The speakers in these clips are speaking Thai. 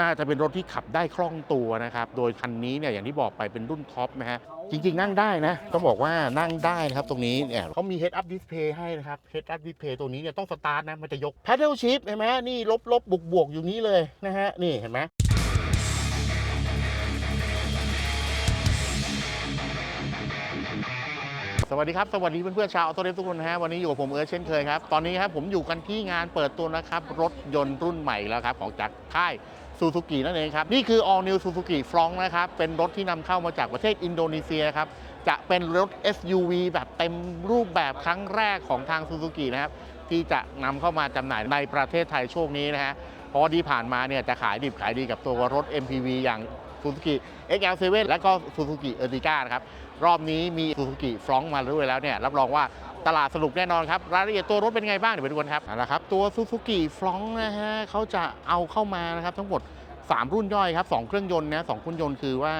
น่าจะเป็นรถที่ขับได้คล่องตัวนะครับ โดยคันนี้เนี่ยอย่างที่บอกไปเป็นรุ่นท็อปนะฮะ จริง ๆ นั่งได้นะ ต้องบอกว่านั่งได้นะครับตรงนี้เนี่ยเขามี head up display ให้นะครับ head up display ตัวนี้เนี่ยต้องสตาร์ทนะ มันจะยก paddle shift เห็นไหมนี่ลบลบบวกบวกอยู่นี้เลยนะฮะ นี่เห็นไหมสวัสดีครับ สวัสดีเพื่อนๆชาวออโต้เดฟทุกคนนะฮะวันนี้อยู่กับผมเอิร์ธเช่นเคยครับ ตอนนี้ครับผมอยู่กันที่งานเปิดตัวนะครับ รถยนต์รุ่นใหม่แล้วครับ ของจากค่าย ซูซูกินั่นเองครับ นี่คือ all new Suzuki f r o n t นะครับ เป็นรถที่นำเข้ามาจากประเทศอินโดนีเซียครับ จะเป็นรถ SUV แบบเต็มรูปแบบครั้งแรกของทางซูซูกินะครับ ที่จะนำเข้ามาจำหน่ายในประเทศไทยช่วงนี้นะฮะเพราะว่าที่ผ่านมาเนี่ยจะขายดิบขายดีกับตัวรถ MPV อย่าง Suzuki XL7 และก็ Suzuki Ertiga นะครับ รอบนี้มี Suzuki f r o n t มาด้วยแล้วเนี่ย รับรองว่าตลาดสรุปแน่นอนครับ รายละเอียดตัวรถเป็นไงบ้าง เดี๋ยวไปดูกันครับเอาละครับ ตัว Suzuki f r o n t นะฮะเขาจะเอาเข้ามานะครับทั้งหมด 3 รุ่นย่อยครับ 2 เครื่องยนต์นะสองเครื่องยนต์คือว่า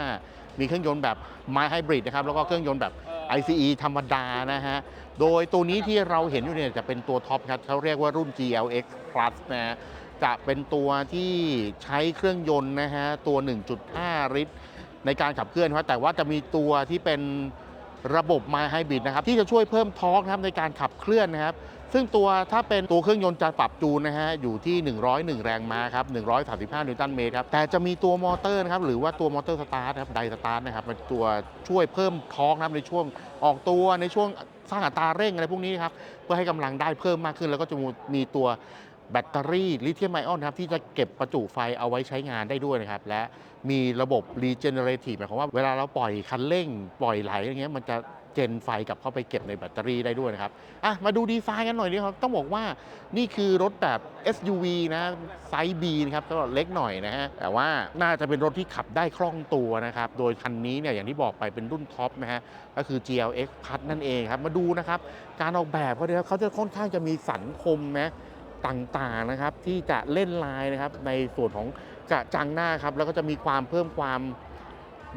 มีเครื่องยนต์แบบ My Hybrid นะครับแล้วก็เครื่องยนต์แบบ ICE ธรรมดานะฮะ โดยตัวนี้ที่เราเห็นอยู่เนี่ยจะเป็นตัวท็อปครับเขาเรียกว่ารุ่น GLX Plus นะฮะจะเป็นตัวที่ใช้เครื่องยนต์นะฮะ ตัว 1.5 ลิตรในการขับเคลื่อนครับแต่ว่าจะมีตัวที่เป็นระบบมาไฮบริดนะครับ ที่จะช่วยเพิ่มทอร์กนะครับในการขับเคลื่อนนะครับ ซึ่งตัวถ้าเป็นตัวเครื่องยนต์จะปรับจูนนะฮะอยู่ที่ 101 แรงม้าครับ 135 นิวตันเมตรครับ แต่จะมีตัวมอเตอร์นะครับหรือว่าตัวมอเตอร์สตาร์ทครับไดสตาร์ทนะครับเป็นตัวช่วยเพิ่มทอร์กนะครับในช่วงออกตัวในช่วงสร้างอัตราเร่งอะไรพวกนี้ครับเพื่อให้กำลังได้เพิ่มมากขึ้น แล้วก็จะมีตัวแบตเตอรี่ลิเธียมไอออนครับที่จะเก็บประจุไฟเอาไว้ใช้งานได้ด้วยนะครับ และมีระบบ regenerative หมายความว่าเวลาเราปล่อยคันเร่ง ปล่อยไหลอย่างเงี้ยมันจะ จนไฟกลับเข้าไปเก็บในแบตเตอรี่ได้ด้วยนะครับอะมาดูดีไซน์กันหน่อยดีครับ ต้องบอกว่านี่คือรถแบบ SUV นะไซส์ B นะครับก็เล็กหน่อยนะฮะแต่ว่าน่าจะเป็นรถที่ขับได้คล่องตัวนะครับ โดยคันนี้เนี่ยอย่างที่บอกไปเป็นรุ่นท็อปนะฮะก็คือ GLX Plus นั่นเองครับ มาดูนะครับ การออกแบบเขาเนี่ยเขาจะค่อนข้างจะมีสันคมนะต่างๆนะครับที่จะเล่นลายนะครับในส่วนของกระจังหน้าครับแล้วก็จะมีความเพิ่มความ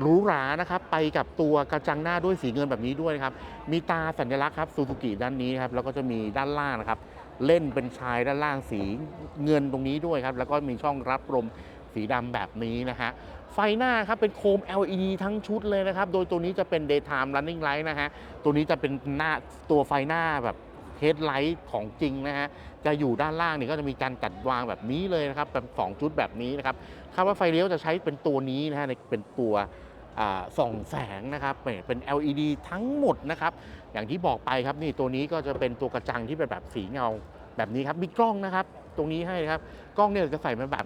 หรูหรานะครับไปกับตัวกระจังหน้าด้วยสีเงินแบบนี้ด้วยครับมีตาสัญลักษณ์ครับซูซูกิด้านนี้ครับแล้วก็จะมีด้านล่างนะครับเล่นเป็นชายด้านล่างสีเงินตรงนี้ด้วยครับแล้วก็มีช่องรับลมสีดำแบบนี้นะฮะไฟหน้าครับเป็นโคม LED ทั้งชุดเลยนะครับ โดยตัวนี้จะเป็น daytime running light นะฮะตัวนี้จะเป็นหน้าตัวไฟหน้าแบบ เฮดไลท์ของจริงนะฮะจะอยู่ด้านล่างนี่ก็จะมีการจัดวางแบบนี้เลยนะครับแบบสองชุดแบบนี้นะครับคาดว่าไฟเลี้ยวจะใช้เป็นตัวนี้นะฮะในเป็นตัวส่องแสงนะครับเป็น LED ทั้งหมดนะครับ อย่างที่บอกไปครับนี่ตัวนี้ก็จะเป็นตัวกระจังที่เป็นแบบสีเงาแบบนี้ครับมีกล้องนะครับ ตรงนี้ให้ครับ กล้องเนี่ยจะใส่มาแบบ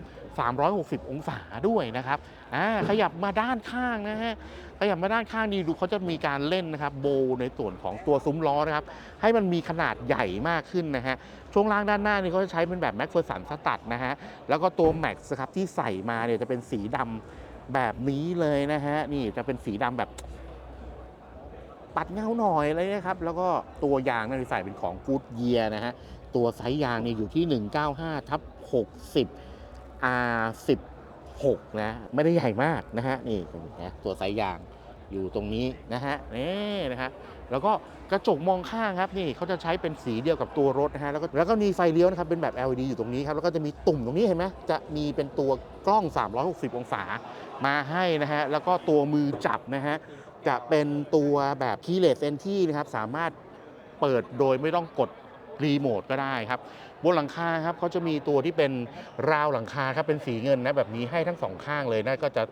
360 องศาด้วยนะครับอ่าขยับมาด้านข้างนะฮะขยับมาด้านข้างนี่ดูเขาจะมีการเล่นนะครับโบในส่วนของตัวซุ้มล้อนะครับ ให้มันมีขนาดใหญ่มากขึ้นนะฮะช่วงล่างด้านหน้านี่เขาจะใช้เป็นแบบแม็กเฟอร์สันสตัดนะฮะแล้วก็ตัวแม็กซ์ครับที่ใส่มาเนี่ยจะเป็นสีดำแบบนี้เลยนะฮะนี่จะเป็นสีดำแบบปัดเงาหน่อยเลยนะครับ แล้วก็ตัวยางนั่นใส่เป็นของกูดเยียนะฮะ ตัวไซส์ยางเนี่ยอยู่ที่ 195ทับ60 R 16 นะ ไม่ได้ใหญ่มากนะฮะ นี่ตรงนี้นะตัวไซส์ยางอยู่ตรงนี้นะฮะ นี่นะฮะ แล้วก็กระจกมองข้างครับนี่เขาจะใช้เป็นสีเดียวกับตัวรถนะฮะ แล้วก็แล้วก็มีไฟเลี้ยวนะครับเป็นแบบ LED อยู่ตรงนี้ครับ แล้วก็จะมีตุ่มตรงนี้เห็นไหมจะมีเป็นตัวกล้อง 360 องศามาให้นะฮะ แล้วก็ตัวมือจับนะฮะ จะเป็นตัวแบบ keyless entry นะครับ สามารถเปิดโดยไม่ต้องกด รีโมทก็ได้ครับ บนหลังคาครับเขาจะมีตัวที่เป็นราวหลังคาครับเป็นสีเงินนะแบบนี้ให้ทั้งสองข้างเลยนะก็จะ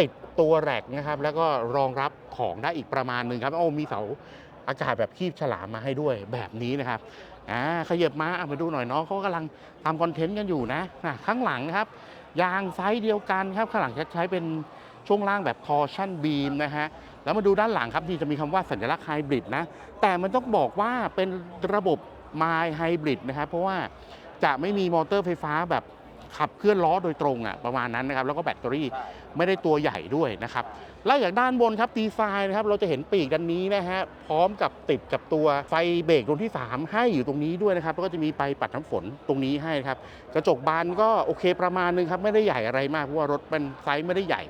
ติดตัวแรกนะครับ แล้วก็รองรับของได้อีกประมาณหนึ่งครับโอ้มีเสาอากาศแบบคีบฉลามมาให้ด้วยแบบนี้นะครับอ่าขยับมาอะมาดูหน่อยน้องเขากำลังทำคอนเทนต์กันอยู่นะนะข้างหลังครับ ยางไซส์เดียวกันครับข้างหลังจะใช้เป็นช่วงล่างแบบ torsion beam นะฮะแล้วมาดูด้านหลังครับที่จะมีคำว่าสัญลักษณ์ไฮบริดนะแต่มันต้องบอกว่าเป็นระบบ My Hybrid นะครับเพราะว่าจะไม่มีมอเตอร์ไฟฟ้าแบบขับเคลื่อนล้อโดยตรงอะประมาณนั้นนะครับแล้วก็แบตเตอรี่ไม่ได้ตัวใหญ่ด้วยนะครับแล้วอย่างด้านบนครับดีไซน์นะครับเราจะเห็นปีกด้านนี้นะฮะพร้อมกับติดกับตัวไฟเบรกดวงที่ 3 ให้อยู่ตรงนี้ด้วยนะครับแล้วก็จะมีไปปัดน้ำฝนตรงนี้ให้ครับกระจกบานก็โอเคประมาณนึงครับไม่ได้ใหญ่อะไรมากเพราะว่ารถเป็นไซส์ไม่ได้ใหญ่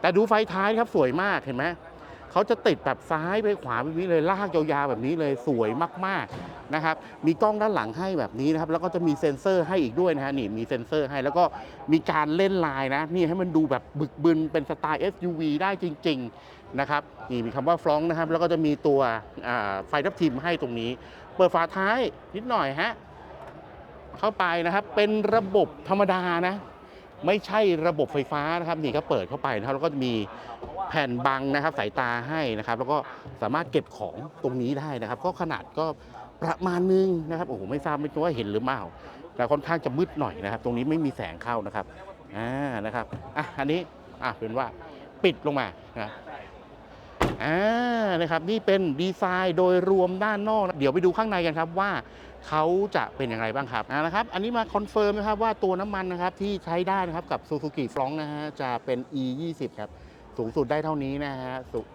แต่ดูไฟท้ายครับสวยมากเห็นไหม เขาจะติดแบบซ้ายไปขวาแบบนี้เลยลากยาวๆแบบนี้เลยสวยมากๆนะครับ มีกล้องด้านหลังให้แบบนี้นะครับ แล้วก็จะมีเซ็นเซอร์ให้อีกด้วยนะฮะนี่มีเซ็นเซอร์ให้แล้วก็มีการเล่นลายนะนี่ให้มันดูแบบบึกบึนเป็นสไตล์ SUV ได้จริง ๆนะครับนี่มีคำว่าฟลองนะครับ แล้วก็จะมีตัวไฟทับทิมให้ตรงนี้ เปิดฝาท้ายนิดหน่อยฮะเข้าไปนะครับเป็นระบบธรรมดานะ ไม่ใช่ระบบไฟฟ้านะครับนี่ก็เปิดเข้าไปนะครับแล้วก็จะมีแผ่นบังนะครับสายตาให้นะครับ แล้วก็สามารถเก็บของตรงนี้ได้นะครับ ก็ขนาดก็ประมาณนึงนะครับโอ้โหไม่ทราบไม่รู้ว่าเห็นหรือเปล่าแต่ค่อนข้างจะมืดหน่อยนะครับ ตรงนี้ไม่มีแสงเข้านะครับอ่านะครับอะอันนี้อะเป็นว่าปิดลงมานะอ่านะครับนี่เป็นดีไซน์โดยรวมด้านนอกนะเดี๋ยวไปดูข้างในกันครับว่า เขาจะเป็นอย่างไรบ้างครับนะครับ อันนี้มาคอนเฟิร์มนะครับว่าตัวน้ำมันนะครับที่ใช้ได้นะครับกับ Suzuki f r o n t นะฮะจะเป็น E 2 0ครับสูงสุดได้เท่านี้นะฮะ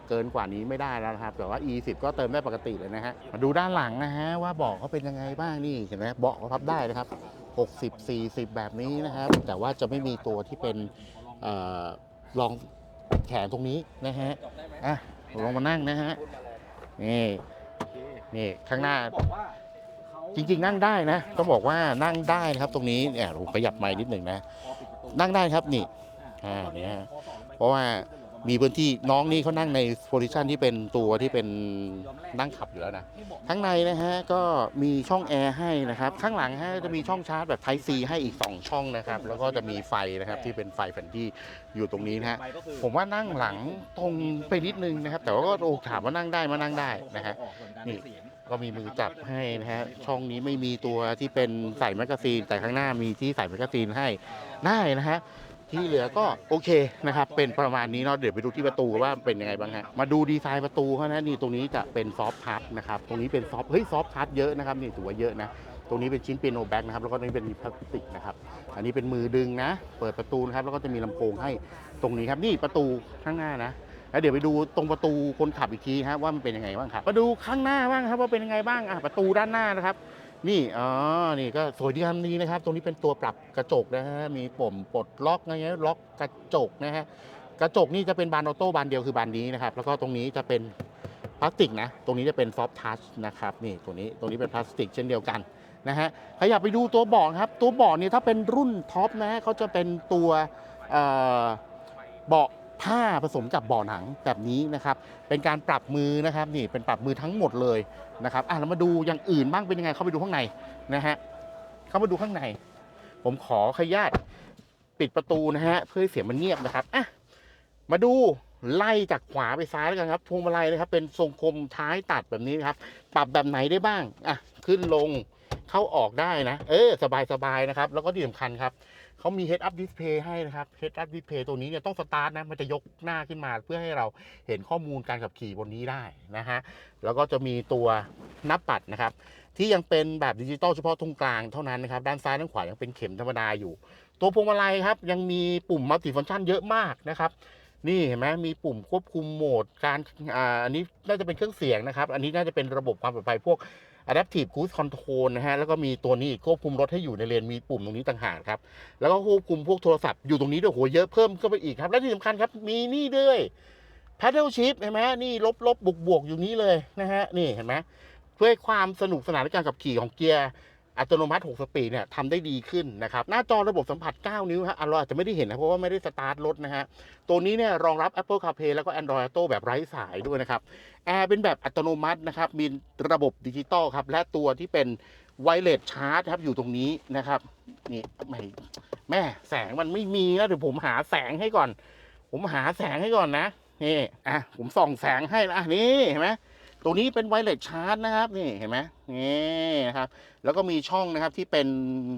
เกินกว่านี้ไม่ได้แล้วนะครับ แต่ว่า E 1 0ก็เติมได้ปกติเลยนะฮะมาดูด้านหลังนะฮะว่าเบาะเขาเป็นยังไงบ้างนี่เห็นไหมเบาะเขาพับได้นะครับ 60 40 แบบนี้นะครับ แต่ว่าจะไม่มีตัวที่เป็นออรองแขนตรงนี้นะฮะอะลองมานั่งนะฮะนี่นี่ข้างหน้า จริง ๆ นั่งได้นะต้องบอกว่านั่งได้นะครับตรงนี้เนี่ยผมขยับไม้นิดหนึ่งนะ นั่งได้ครับนี่อ่าเนี่ยเพราะว่ามีพื้นที่น้องนี่เขานั่งในโพซิชันที่เป็นตัวที่เป็นนั่งขับอยู่แล้วนะข้างในนะฮะก็มีช่องแอร์ให้นะครับ ข้างหลังฮะจะมีช่องชาร์จแบบ Type C ให้อีก 2 ช่องนะครับ แล้วก็จะมีไฟนะครับที่เป็นไฟแผ่นที่อยู่ตรงนี้นะฮะผมว่านั่งหลังตรงไปนิดนึงนะครับ แต่ว่าก็โอ้ถามว่านั่งได้มานั่งได้นะฮะนี่ ก็มีมือจับให้นะฮะช่องนี้ไม่มีตัวที่เป็นใส่แมกกาซีน แต่ข้างหน้ามีที่ใส่แมกกาซีนให้ได้นะฮะที่เหลือก็โอเคนะครับเป็นประมาณนี้เนาะเดี๋ยวไปดูที่ประตูว่าเป็นยังไงบ้างฮะมาดูดีไซน์ประตูเขานะนี่ตรงนี้จะเป็นซอฟต์ทัชนะครับตรงนี้เป็นซอฟต์เฮ้ยซอฟต์ทัชเยอะนะครับนี่ถือว่าเยอะนะตรงนี้เป็นชิ้นเปียโนแบ็กนะครับแล้วก็ตรงนี้เป็นพลาสติกนะครับอันนี้เป็นมือดึงนะ เปิดประตูนะครับแล้วก็จะมีลำโพงให้ตรงนี้ครับนี่ประตูข้างหน้านะ แล้วเดี๋ยวไปดูตรงประตูคนขับอีกทีฮะว่ามันเป็นยังไงบ้างครับมาดูข้างหน้าบ้างครับว่าเป็นยังไงบ้างอะประตูด้านหน้านะครับ นี่อ๋อนี่ก็สวยดีงามดีนะครับ ตรงนี้เป็นตัวปรับกระจกนะฮะมีปุ่มปลดล็อกอะไรเงี้ยล็อกกระจกนะฮะกระจกนี่จะเป็นบานออโต้บานเดียวคือบานนี้นะครับ แล้วก็ตรงนี้จะเป็นพลาสติกนะ ตรงนี้จะเป็นซอฟทัชนะครับนี่ตัวนี้ตรงนี้เป็นพลาสติกเช่นเดียวกันนะฮะขยับไปดูตัวเบาะครับ ตัวเบาะเนี่ยถ้าเป็นรุ่นท็อปนะฮะเขาจะเป็นตัวเบาะ ผ้าผสมกับเบาะหนังแบบนี้นะครับ เป็นการปรับมือนะครับนี่เป็นปรับมือทั้งหมดเลยนะครับอะเรามาดูอย่างอื่นบ้างเป็นยังไงเข้าไปดูข้างในนะฮะเข้ามาดูข้างใน ผมขอขยาตปิดประตูนะฮะเพื่อให้เสียงมันเงียบนะครับอะมาดูไล่จากขวาไปซ้ายแล้วกันครับพวงมาลัยนะครับ เป็นทรงคมท้ายตัดแบบนี้นครับ ปรับแบบไหนได้บ้างอะขึ้นลง เข้าออกได้นะ เออ สบายๆนะครับ แล้วก็ที่สำคัญครับเขามี Head Up Display ให้นะครับ Head Up Display ตัวนี้เนี่ยต้องสตาร์ทนะ มันจะยกหน้าขึ้นมาเพื่อให้เราเห็นข้อมูลการขับขี่บนนี้ได้นะฮะ แล้วก็จะมีตัวนับปัดนะครับ ที่ยังเป็นแบบดิจิตอลเฉพาะตรงกลางเท่านั้นนะครับ ด้านซ้ายด้านขวายังเป็นเข็มธรรมดาอยู่ ตัวพวงมาลัยครับ ยังมีปุ่มมัลติฟังก์ชันเยอะมากนะครับ นี่เห็นไหมมีปุ่มควบคุมโหมดการอ่าอันนี้น่าจะเป็นเครื่องเสียงนะครับ อันนี้น่าจะเป็นระบบความปลอดภัยพวก Adaptive Cruise Control นะฮะ แล้วก็มีตัวนี้ควบคุมรถให้อยู่ในเลนมีปุ่มตรงนี้ต่างหากครับ แล้วก็ควบคุมพวกโทรศัพท์อยู่ตรงนี้ด้วยโหเยอะเพิ่มเข้าไปอีกครับ และที่สำคัญครับ มีนี่ด้วย Paddle Shift เห็นไหมนี่ลบลบบวกบวกอยู่นี้เลยนะฮะ นี่เห็นไหมเพื่อความสนุกสนานในการขับขี่ของเกียร์ อัตโนมัติ 6 สปีดเนี่ยทำได้ดีขึ้นนะครับ หน้าจอระบบสัมผัส 9 นิ้วฮะเราอาจจะไม่ได้เห็นนะ เพราะว่าไม่ได้สตาร์ทรถนะฮะ ตัวนี้เนี่ยรองรับ Apple CarPlay แล้วก็ Android Auto แบบไร้สายด้วยนะครับ แอร์เป็นแบบอัตโนมัตินะครับ มีระบบดิจิตอลครับ และตัวที่เป็นไวเลสชาร์จครับอยู่ตรงนี้นะครับ นี่ไม่แม่แสงมันไม่มีนะเดี๋ยวผมหาแสงให้ก่อน ผมหาแสงให้ก่อนนะ นี่ อะ ผมส่องแสงให้นะอะนี่เห็นไหม ตัวนี้เป็นไวเลสชาร์จนะครับนี่เห็นไหมนี่ครับแล้วก็มีช่องนะครับที่เป็น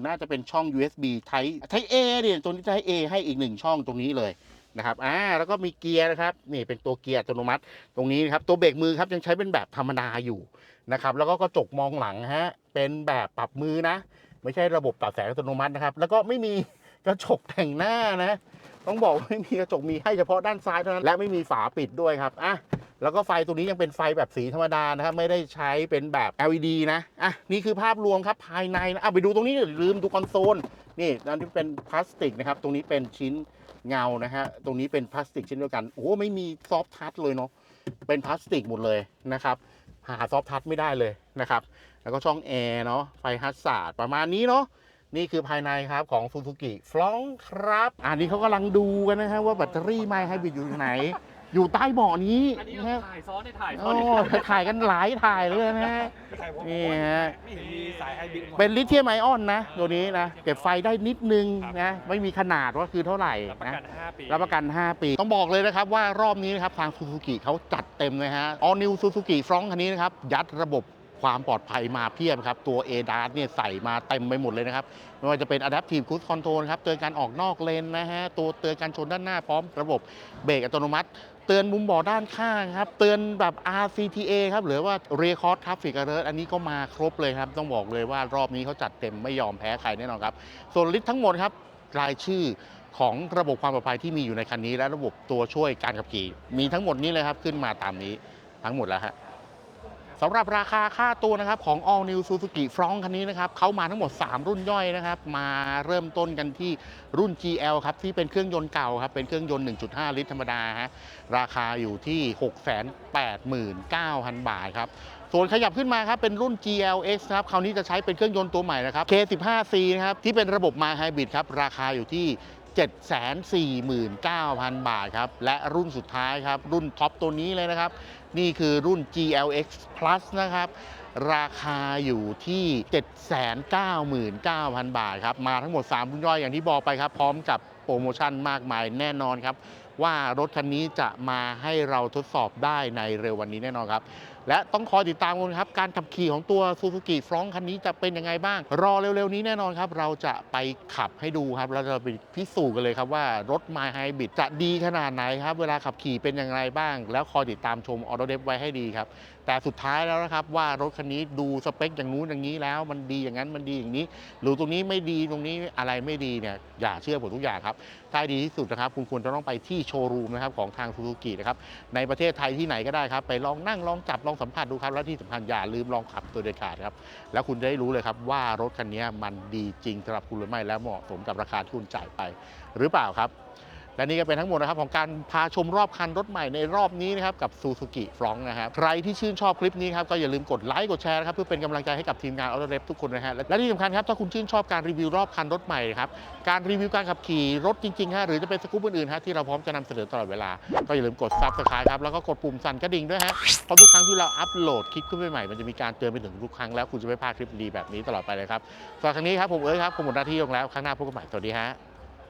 น่าจะเป็นช่อง USB Type Type A เนี่ยตัวนี้ Type A ให้อีกหนึ่งช่องตรงนี้เลยนะครับอ่าแล้วก็มีเกียร์นะครับนี่เป็นตัวเกียร์อัตโนมัติ ตรงนี้นะครับตัวเบรกมือครับยังใช้เป็นแบบธรรมดาอยู่นะครับแล้วก็กระจกมองหลังฮะเป็นแบบปรับมือนะ ไม่ใช่ระบบปรับแสงอัตโนมัตินะครับ แล้วก็ไม่มีกระจกแต่งหน้านะ ต้องบอกว่าไม่มีกระจกมีให้เฉพาะด้านซ้ายเท่านั้นและไม่มีฝาปิดด้วยครับอะ แล้วก็ไฟตัวนี้ยังเป็นไฟแบบสีธรรมดานะครับไม่ได้ใช้เป็นแบบ LED นะ อะ นี่คือภาพรวมครับภายในนะอะไปดูตรงนี้อย่าลืมดูคอนโซล นี่นั่นที่เป็นพลาสติกนะครับ ตรงนี้เป็นชิ้นเงานะฮะ ตรงนี้เป็นพลาสติกเช่นเดียวกัน โอ้ไม่มีซอฟทัชเลยเนาะ เป็นพลาสติกหมดเลยนะครับ หาซอฟทัชไม่ได้เลยนะครับ แล้วก็ช่องแอร์เนาะ ไฟฮัสซาร์ดประมาณนี้เนาะนี่คือภายในครับของ Suzuki ฟลองครับ อันนี้เขากำลังดูกันนะฮะว่าแบตเตอรี่ไมค์ไฮบริดอยู่ไหน อยู่ใต้เบาะนี้อันนี้นะฮะถ่ายซ้อนได้ถ่ายซ้อโอ้นได้ถ่ายถ่ายกันหลายถ่ายเลยนะฮะถ่ายผมนี่ฮะ ไม่เห็นมีสายไฮบริดมาเป็นลิเธียมไอออนนะ ตัวนี้นะ เก็บไฟได้นิดนึงนะ ไม่มีขนาดว่าคือเท่าไหร่รับประนะ กัน 5 ปี รับประกัน 5 ปี ต้องบอกเลยนะครับว่ารอบนี้นะครับทางซูซูกิเขาจัดเต็มเลยฮะ All New Suzuki f r o n t คันนี้นะครับ ยัดระบบความปลอดภัยมาเพียบครับ ตัว a d a s เนี่ยใส่มาเต็มไปหมดเลยนะครับ ไม่ว่าจะเป็น Adaptive Cruise Control ครับ เตือนการออกนอกเลนนะฮะ ตัวเตือนการชนด้านหน้าพร้อมระบบเบรกอัตโนมัติ เตือนมุมบ่อด้านข้างครับ เตือนแบบ RCTA ครับ หรือว่า Record Traffic Alert อันนี้ก็มาครบเลยครับ ต้องบอกเลยว่ารอบนี้เขาจัดเต็มไม่ยอมแพ้ใครแน่นอนครับ ส่วนลิสต์ทั้งหมดครับ รายชื่อของระบบความปลอดภัยที่มีอยู่ในคันนี้ และระบบตัวช่วยการขับขี่ มีทั้งหมดนี้เลยครับขึ้นมาตามนี้ทั้งหมดแล้วฮะ สำหรับราคาค่าตัวนะครับของ All New Suzuki f r o n t คันนี้นะครับเขามาทั้งหมด 3 รุ่นย่อยนะครับ มาเริ่มต้นกันที่รุ่น GL ครับที่เป็นเครื่องยนต์เก่าครับเป็นเครื่องยนต์ 1.5 ลิตรธรรมดาฮะราคาอยู่ที่ 689,000 บาทครับส่วนขยับขึ้นมาครับเป็นรุ่น GLX ครับคราวนี้จะใช้เป็นเครื่องยนต์ตัวใหม่นะครับ K15C นะครับที่เป็นระบบ My Hybrid ครับราคาอยู่ที่749,000 บาทครับและรุ่นสุดท้ายครับรุ่นท็อปตัวนี้เลยนะครับ นี่คือรุ่น GLX Plus นะครับ ราคาอยู่ที่ 799,000 บาทครับ มาทั้งหมด 3 รุ่นย่อยอย่างที่บอกไปครับ พร้อมกับโปรโมชั่นมากมายแน่นอนครับ ว่ารถคันนี้จะมาให้เราทดสอบได้ในเร็ววันนี้แน่นอนครับและต้องคอยติดตามกันครับการขับขี่ของตัว Suzuki f r o n t คันนี้จะเป็นยังไงบ้าง รอเร็วๆนี้แน่นอนครับ เราจะไปขับให้ดูครับ เราจะไปพิสูจน์กันเลยครับว่ารถ My Hybrid จะดีขนาดไหนครับ เวลาขับขี่เป็นอย่างไรบ้าง แล้วคอยติดตามชมออโตเดฟไว้ให้ดีครับ แต่สุดท้ายแล้วนะครับว่ารถคันนี้ดูสเปคอย่างนู้นอย่างนี้แล้ว มันดีอย่างนั้นมันดีอย่างนี้ หรือตรงนี้ไม่ดีตรงนี้อะไรไม่ดีเนี่ยอย่าเชื่อผมทุกอย่างครับถ้าดีที่สุดนะครับคุณควรจะต้องไปที่โชว์รูมนะครับของทางซูซูกินะครับในประเทศไทยที่ไหนก็ได้ครับไปลองนั่งลองจับลองสัมผัสดูครับ และที่สำคัญอย่าลืมลองขับตัวเด็ดขาดครับ แล้วคุณจะได้รู้เลยครับว่ารถคันนี้มันดีจริงสำหรับคุณหรือไม่และเหมาะสมกับราคาที่คุณจ่ายไป หรือเปล่าครับ และนี่ก็เป็นทั้งหมดนะครับของการพาชมรอบคันรถใหม่ในรอบนี้นะครับกับ Suzuki f r o n นะครับใครที่ชื่นชอบคลิปนี้ครับก็อย่าลืมกดไลค์กดแชร์นะครับเพื่อเป็นกำลังใจให้กับทีมงานออโตเรฟทุกคนนะฮะและที่สำคัญครับถ้าคุณชื่นชอบการรีวิวรอบคันรถใหม่ครับการรีวิวการขับขี่รถจริงๆฮะหรือจะเป็นสกู๊ปอื่นๆฮะที่เราพร้อมจะนำเสนอตลอดเวลา ก็อย่าลืมกด subscribe ครับแล้วก็กดปุ่มสั่นกระดิ่งด้วยฮะเพราะทุกครั้งที่เราอัปโหลดคลิปขึ้นใหม่ๆมันจะมีการเตือนไปถึงทุกครั้งแล้วคุณจะไม่พลาดคลิปดีแบบนี้ตลอดไปเลยครับสำหรับครั้งนี้ครับผมเอิร์ธครับผมหมดหน้าที่ลงแล้วครั้งหน้าพบกันใหม่สวัสดีฮะ